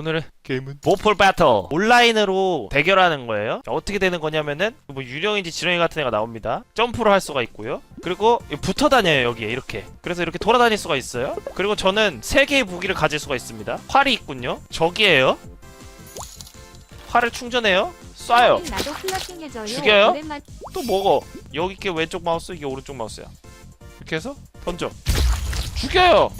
오늘의 게임은 모폴 배틀 온라인으로 대결하는 거예요. 자, 어떻게 되는 거냐면은 뭐 유령인지 지렁이 같은 애가 나옵니다. 점프를 할 수가 있고요. 그리고 붙어 다녀요 여기에 이렇게. 그래서 이렇게 돌아다닐 수가 있어요. 그리고 저는 세 개의 무기를 가질 수가 있습니다. 활이 있군요. 저기에요. 활을 충전해요. 쏴요. 죽여요? 또 먹어. 여기 게 왼쪽 마우스 이게 오른쪽 마우스야. 이렇게 해서 던져 죽여요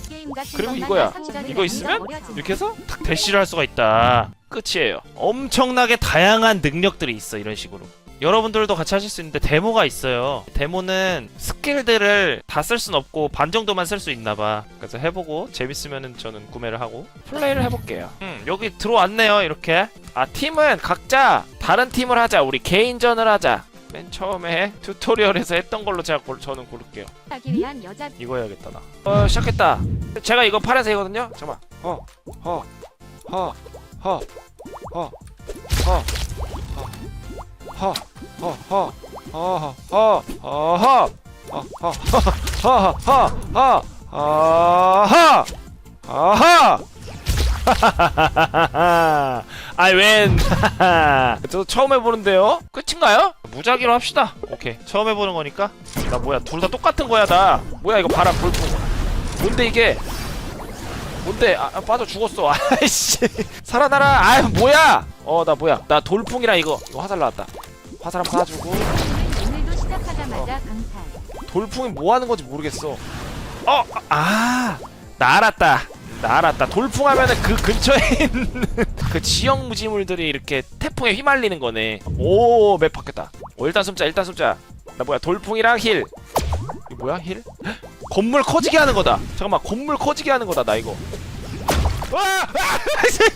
그리고 이거야. 이거 있으면. 이렇게 해서 탁 대시를 할 수가 있다. 끝이에요. 엄청나게 다양한 능력들이 있어 이런 식으로. 여러분들도 같이 하실 수 있는데 데모가 있어요. 데모는 스킬들을 다 쓸 순 없고 반 정도만 쓸 수 있나 봐. 그래서 해보고 재밌으면은 저는 구매를 하고 플레이를 해볼게요. 음, 여기 들어왔네요. 이렇게. 아 팀은 각자 다른 팀을 하자. 우리 개인전을 하자. 맨 처음에 튜토리얼에서 했던 걸로 제가 골, 저는 고를게요. 하기 위한 여자 이거 해야겠다 나. 어 시작했다. 제가 이거 파란색이거든요. 잠깐. 어, 허, 허, 허, 허, 허, 허, 허, 허, 허, 허, 허, 허, 허, 허, 허, 허, 허, 아하, 아하. 아이 웬? 저 처음 해보는데요? 끝인가요? 무작위로 합시다. 오케이. 처음 해보는 거니까? 나 뭐야 둘 다 똑같은 거야 나. 뭐야 이거 바람 불풍 뭔데 이게? 뭔데? 아, 아, 빠져 죽었어. 아이씨. 살아나라. 아 뭐야? 어 나 뭐야? 나 돌풍이랑 이거 이거 화살 나왔다. 화살 한번 쏴주고. 오늘도 시작하자마자 강탈. 돌풍이 뭐 하는 건지 모르겠어. 어아 나 알았다 나 알았다. 돌풍 하면은 그 근처에 있는 그 지형 무지물들이 이렇게 태풍에 휘말리는 거네. 오 맵 바뀌었다. 오 일단 숨자 일단 숨자. 나 뭐야 돌풍이랑 힐. 이거 뭐야 힐? 헉, 건물 커지게 하는 거다. 잠깐만 건물 커지게 하는 거다 나 이거. 와! 아,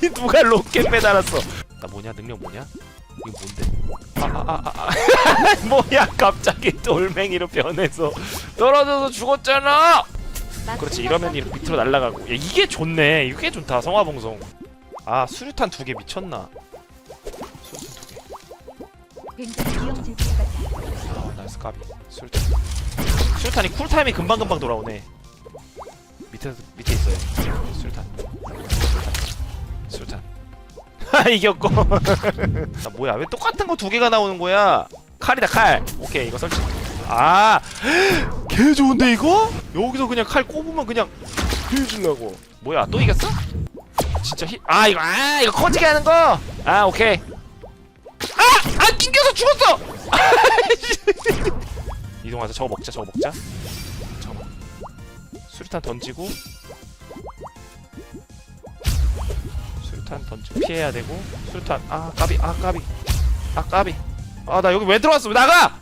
누가 로켓 매달았어? 나 뭐냐? 능력 뭐냐? 이거 뭔데? 아 아 아 아, 아, 아. 뭐야 갑자기 돌멩이로 변해서. 떨어져서 죽었잖아 그렇지 이러면 이렇게 밑으로 날아가고. 야, 이게 좋네. 이게 좋다 성화봉송. 아 수류탄 두 개 미쳤나? 수류탄 같아. 두개 아 나이스 까비. 수류탄. 수류탄이 쿨타임이 금방금방 돌아오네. 밑에 밑에 있어요. 수류탄. 수류탄. 하 이겼고. 나 뭐야 왜 똑같은 거 두 개가 나오는 거야? 칼이다 칼. 오케이 이거 설치 아 개 좋은데 이거? 여기서 그냥 칼 꼽으면 그냥 휘주려고. 뭐야 또 이겼어? 진짜 히... 아 이거 아 이거 커지게 하는 거 아 오케이. 아 아 낑겨서 죽었어! 이동하자 저거 먹자 저거 먹자. 잠깐만 수류탄 던지고. 수류탄 던지고 피해야 되고. 수류탄 아 까비 아 까비. 아 까비. 아 나 여기 왜 들어왔어? 나가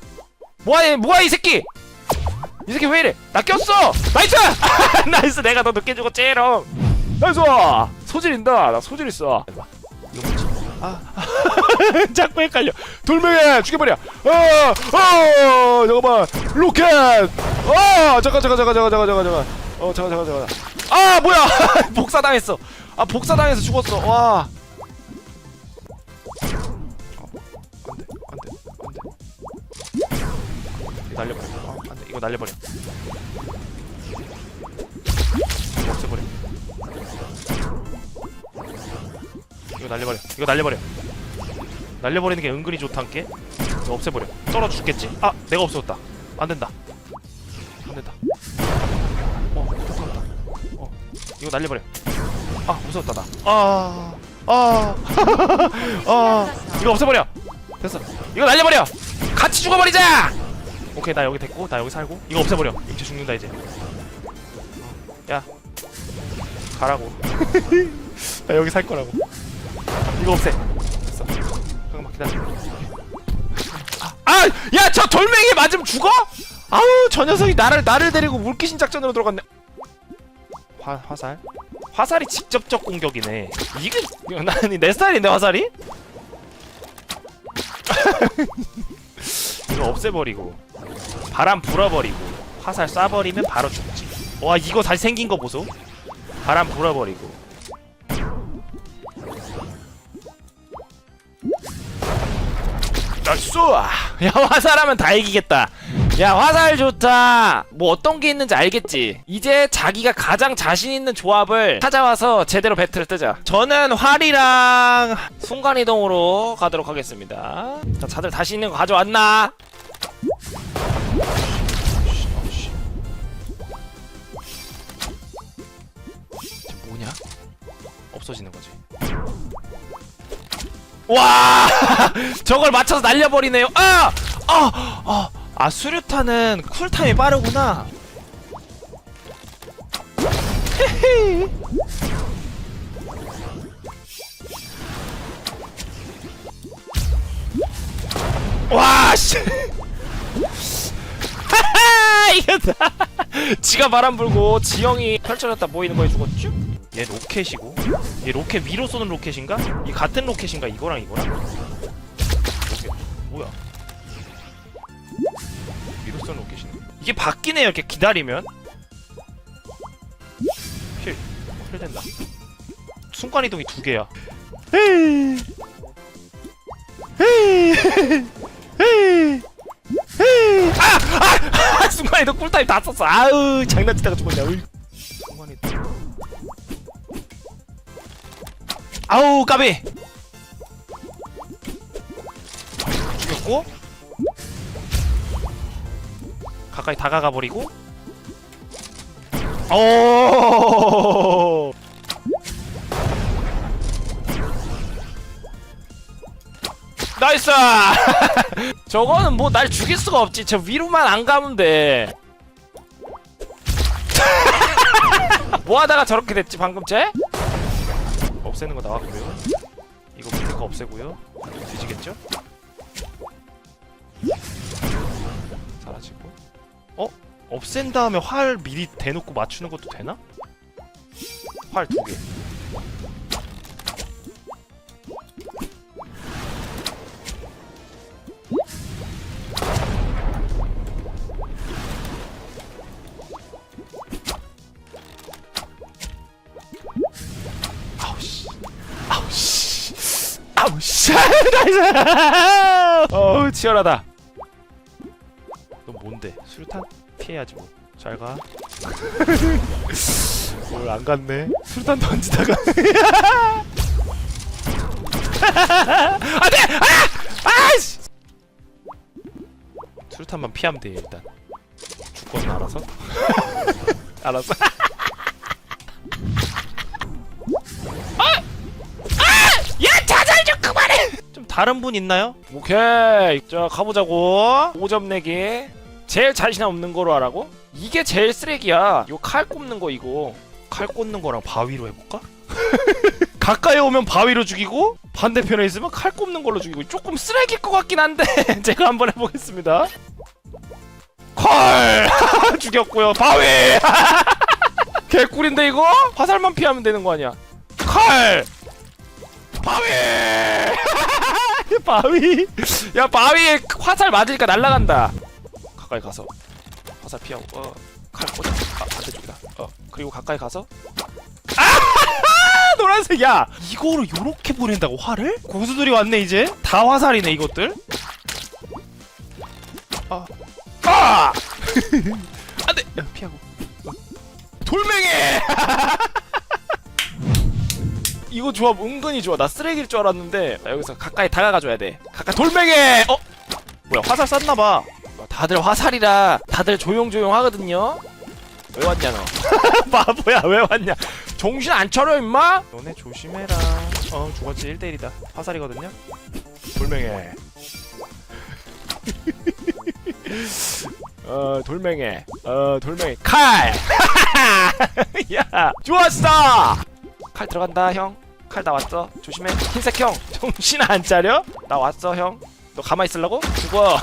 뭐야 뭐야 이 새끼? 이 새끼 왜 이래? 나 꼈어! 나이스! 나이스 내가 더 늦게 죽었지 롱 나이스! 소질 있다. 나 소질 있어. 아. 자꾸 헷갈려. 돌멩이 죽여버려. 어어 잠깐만. 로켓! 어 잠깐 잠깐 잠깐 잠깐 잠깐 잠깐. 어 잠깐 잠깐 잠깐. 아 뭐야! 복사당했어. 아 복사당해서 죽었어. 와 날려버려 어, 안돼 이거 날려버려. 이거 없애버려. 이거 날려버려. 이거 날려버려. 날려버리는 게 은근히 좋단 게? 이거 없애버려. 떨어져 죽겠지? 아 내가 없어졌다. 안된다. 안된다. 어 무서웠다. 어 이거 날려버려. 아 무서웠다 나아 아 아, 아, 이거 없애버려. 됐어. 이거 날려버려. 같이 죽어버리자 오케이 나 여기 됐고 나 여기 살고. 이거 없애버려. 육체 죽는다 이제. 야. 가라고. 나 여기 살 거라고. 이거 없애. 됐어. 잠깐만 기다려. 아 야 저 돌멩이 맞으면 죽어? 아우 저 녀석이 나를 나를 데리고 물귀신 작전으로 들어갔네. 화, 화살? 화살이 직접적 공격이네. 이게 나는 내 스타일인데 화살이? 이거 없애버리고 바람 불어버리고 화살 쏴버리면 바로 죽지. 와 이거 다시 생긴 거 보소. 바람 불어버리고. 나이스 야 화살하면 다 이기겠다 야 화살 좋다 뭐 어떤 게 있는지 알겠지 이제 자기가 가장 자신 있는 조합을 찾아와서 제대로 배틀을 뜨자 저는 활이랑 순간이동으로 가도록 하겠습니다 자 다들 다시 있는 거 가져왔나? 쟤 뭐냐? 없어지는 거지 와 저걸 맞춰서 날려버리네요 아! 아! 아! 아 수류탄은 쿨타임이 빠르구나 헤헤. 와 씨. 하하 이겼다 지가 바람 불고 지형이 펼쳐졌다 보이는 거에 죽었죠? 얘 로켓이고 얘 로켓 위로 쏘는 로켓인가? 이 같은 로켓인가 이거랑 이거랑? 로켓 뭐야 쏘는 로켓이네. 이게 바뀌네요 이렇게 기다리면. 힐, 힐 된다. 순간 이동이 두 개야. 헤이 헤이 헤이 아! 아! 아! 순간 이동 꿀타임 다 썼어. 아우 장난치다가 죽었냐 으이. 아우 까비. 죽였고 가까이 다가가 버리고 오 나이스 저거는 뭐 날 죽일 수가 없지 저 위로만 안 가면 돼 뭐하다가 저렇게 됐지 방금 쟤? 없애는 거 나왔고요. 이거 밑에 거 없애고요. 뒤지겠죠? 어? 없앤 다음에 활 미리 대놓고 맞추는 것도 되나? 활 두 개. 아우 씨. 아우 씨. 어우 치열하다. 피해야지 뭐. 잘 가. 오늘 안 갔네. 수류탄 던지다가. 안 돼! 아! 아이씨! 수류탄만 피하면 돼 일단. 죽거든 알아서. 알았어. 야 자살 좀 그만해 좀 다른 분 있나요? 오케이 자 가보자고 5점 내기 제일 자신 없는 거로 하라고? 이게 제일 쓰레기야 이거 칼 꼽는 거 이거 칼 꽂는 거랑 바위로 해볼까? 가까이 오면 바위로 죽이고 반대편에 있으면 칼 꼽는 걸로 죽이고 조금 쓰레기일 것 같긴 한데 제가 한번 해보겠습니다 컬 죽였고요 바위 개꿀인데 이거? 화살만 피하면 되는 거 아니야 칼 바위! 바위! 야 바위에 화살 맞으니까 날아간다. 가까이 가서 화살 피하고 어, 칼 꽂아. 아 반대쪽이다. 어 그리고 가까이 가서 아 노란색 야 이거를 요렇게 보낸다고 화를? 고수들이 왔네 이제 다 화살이네 이것들. 아 아! 안돼 야 피하고 어. 돌멩이! 이거 조합 은근히 좋아. 나 쓰레기일 줄 알았는데 나 여기서 가까이 다가가줘야 돼. 가까이 돌멩이. 어? 뭐야 화살 쐈나봐. 다들 화살이라 다들 조용조용 하거든요. 왜 왔냐 너? 바보야 왜 왔냐? 정신 안 차려 임마? 너네 조심해라. 어 죽었지 1대1이다. 화살이거든요. 돌멩이. 어 돌멩이. 어 돌멩이. 칼. 야 좋았어. 칼 들어간다 형. 칼 나왔어. 조심해. 흰색 형. 정신 안 차려? 나 왔어 형. 너 가만 있으려고? 죽어.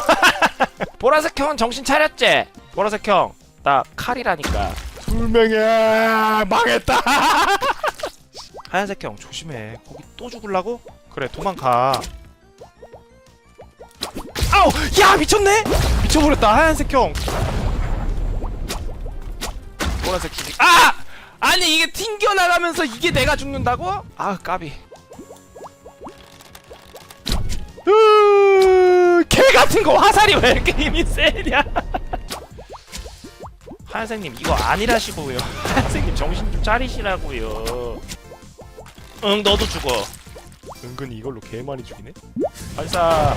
보라색 형은 정신 차렸지? 보라색 형. 나 칼이라니까. 불명예 망했다. 하얀색 형 조심해. 거기 또 죽을라고? 그래 도망가. 아우 야 미쳤네. 미쳐버렸다 하얀색 형. 보라색 죽이. 아! 아니 이게 튕겨 나가면서 이게 내가 죽는다고? 아 까비. 같은 거 화살이 왜 이렇게 힘이 세냐? 하얀색님 이거 아니라시고요. 하얀색님 정신 좀 차리시라고요. 응 너도 죽어. 은근히 이걸로 개 많이 죽이네. 발사.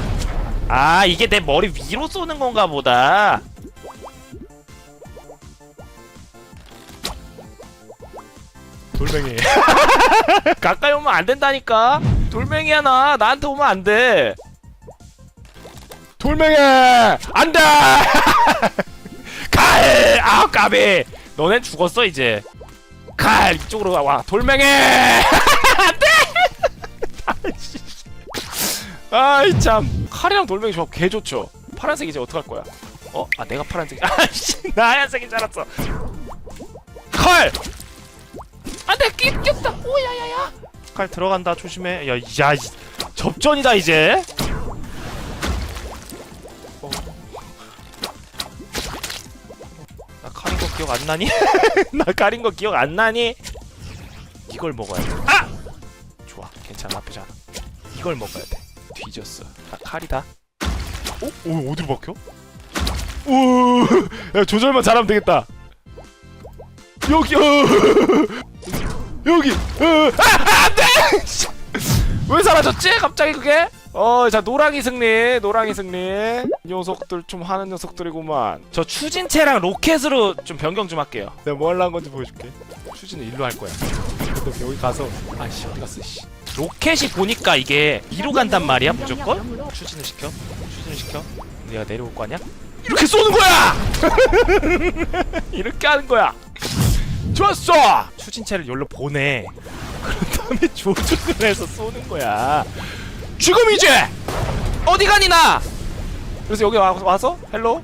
아 이게 내 머리 위로 쏘는 건가 보다. 돌멩이. 가까이 오면 안 된다니까. 돌멩이야 나 나한테 오면 안 돼. 돌멩이 안 돼. 칼! 아 까비! 너넨 죽었어 이제 칼! 이쪽으로 와, 와. 돌멩이! 안돼! 아이 참 칼이랑 돌멩이 조합 개 좋죠 파란색 이제 어떡할 거야 어? 아 내가 파란색 아씨 나 하얀색인 줄 알았어 칼! 안돼 끼 꼈다 오야야야 칼 들어간다 조심해 야야 접전이다 이제 안 나니? 나 칼인 거 기억 안 나니? 이걸 먹어야 돼. 아! 좋아, 괜찮아, 나쁘지 않아. 이걸 먹어야 돼. 뒤졌어. 나 칼이다. 어? 오, 어디로 박혀? 오, 야 조절만 잘하면 되겠다. 여기, 어, 여기, 어, 아, 안 돼! 왜 사라졌지? 갑자기 그게? 어, 자 노랑이 승리, 노랑이 승리. 이 녀석들 좀 하는 녀석들이구만. 저 추진체랑 로켓으로 좀 변경 좀 할게요. 내가 뭐 하려는 건지 보여줄게. 추진은 일로 할 거야. 근데 여기 가서 아씨 어디 갔어? 씨. 로켓이 보니까 이게 위로 간단 말이야 무조건. 추진을 시켜. 추진을 시켜. 내가 내려올 거 아니야? 이렇게 쏘는 거야. 이렇게 하는 거야. 좋았어. 추진체를 여기로 보내. 그런 다음에 조준을 해서 쏘는 거야. 지금 이제 어디 가니 나? 그래서 여기 와, 와서 헬로.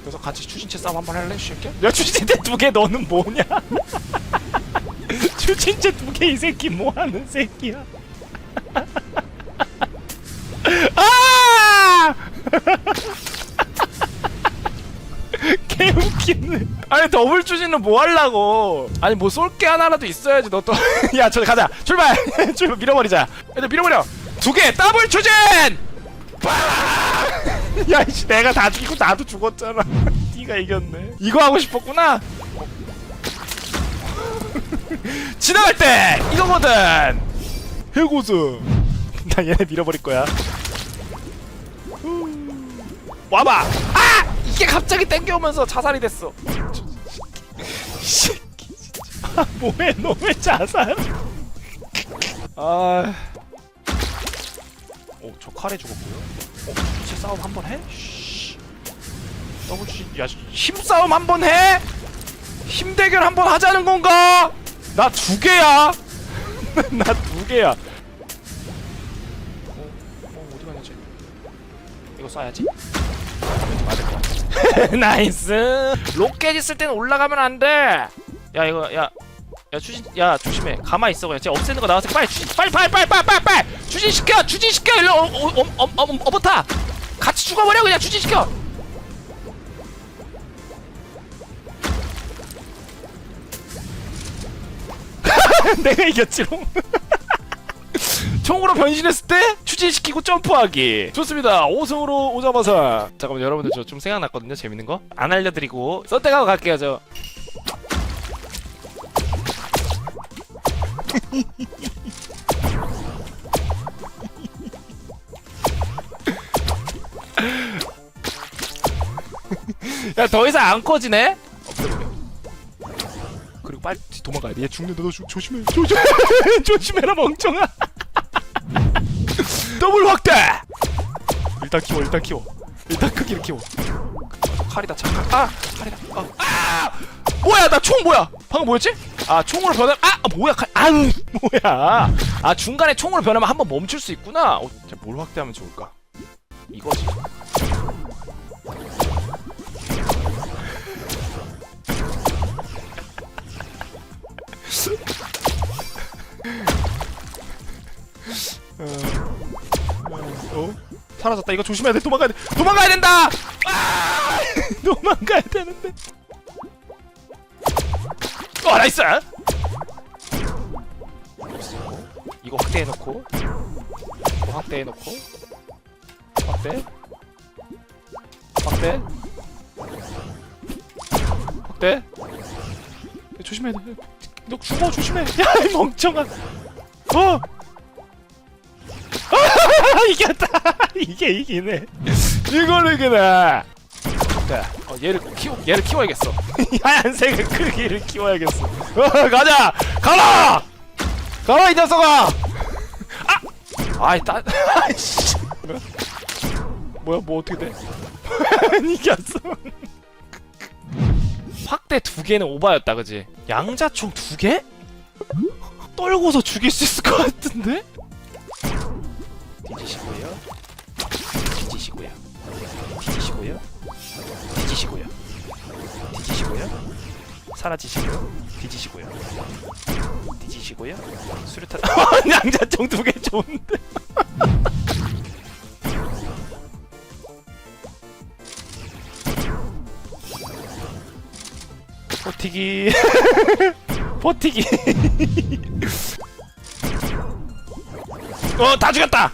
그래서 같이 추진체 싸움 한번 할래, 이 새끼야? 야 추진체 두 개 너는 뭐냐? 추진체 두 개 이 새끼 뭐 하는 새끼야? 아! 개웃기네. 아니 더블 추진은 뭐 하려고? 아니 뭐 쏠 게 하나라도 있어야지 너 또. 야 저 가자. 출발. 출발 밀어버리자. 애들 밀어버려. 두 개 더블 추진. 빵! 야 이씨 내가 다 죽이고 나도 죽었잖아. 네가 이겼네. 이거 하고 싶었구나. 지나갈 때 이거거든. 해고수. 나 얘네 밀어버릴 거야. 와봐. 아! 이게 갑자기 땡겨오면서 자살이 됐어. 아, 뭐해? 너 왜 자살? 아. 오, 저 칼에 죽었고요. 어, 주체 싸움 한 번 해? 씨. 더블 주 야, 힘 싸움 한 번 해? 힘 대결 한 번 하자는 건가? 나 두 개야. 나 두 개야. 어, 어, 어디 갔지? 이거 쏴야지. 맞을 것 같아. 나이스. 로켓 있을 때는 올라가면 안 돼. 야 이거 야. 야 추진 야 조심해. 가만히 있어 그냥. 쟤 없애는 거 나와서 빨리 추진 빨리 빨리 빨리 빨리 빨리 빨리. 추진시켜 추진시켜. 일로 어어어어 어버타. 같이 죽어버려 그냥 추진시켜. 내가 이겼지롱. 총으로 변신했을 때 추진시키고 점프하기. 좋습니다. 5승으로 오자마자. 잠깐만 여러분들 저 좀 생각났거든요 재밌는 거? 안 알려드리고. 선택하고 갈게요 저 야 더 이상 안 커지네? 그리고 빨리 도망가야 돼 얘 죽는다 너 조, 조심해. 조심해. 조심해라 멍청아. 더블 확대! 일단 키워 일단 키워. 일단 크기를 키워. 칼이다 잠깐. 아 칼이다. 아, 아 뭐야 나 총 뭐야 방금 뭐였지 아 총으로 변하 아 아, 뭐야 칼 아우 뭐야 아 중간에 총으로 변하면 한번 멈출 수 있구나 어, 자, 뭘 확대하면 좋을까 이거지 어? 사라졌다. 이거 조심해야 돼. 도망가야 돼. 도망가야 된다. 아! 도망가야 되는데. 어, 나이스. 이거 확대해 놓고. 이거 확대해 놓고. 확대. 확대. 확대. 조심해. 너 죽어 조심해. 야이 멍청한. 어! 이겼다! 이게 이기네. 이걸 이기네! 자, 어, 얘를 키워 얘를 키워야겠어. 이 하얀색을 크기를 키워야겠어. 어, 가자! 가라! 가라 이 녀석아! 아! 아이 따 아이씨. 뭐야 뭐 어떻게 돼? 이겼어 확대 두 개는 오바였다 그지? 양자총 두 개? 떨고서 죽일 수 있을 것 같은데? 뒤지시고요. 뒤지시고요 사라지시고요. 뒤지시고요. 뒤지시고요. 수류탄. 양자총 두 개 좋은데. 버티기. 버티기. 어 다 죽였다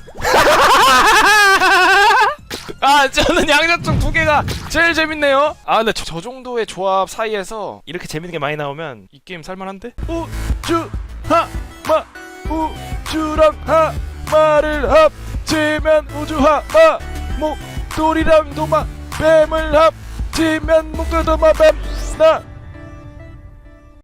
아 저는 양자총 두 개가 제일 재밌네요. 아 근데 저, 저 정도의 조합 사이에서 이렇게 재밌는 게 많이 나오면 이 게임 살만한데? 우주 하마 우주랑 하마를 합치면 우주 하마 목돌이랑 도마 뱀을 합치면 목돌 도마 뱀나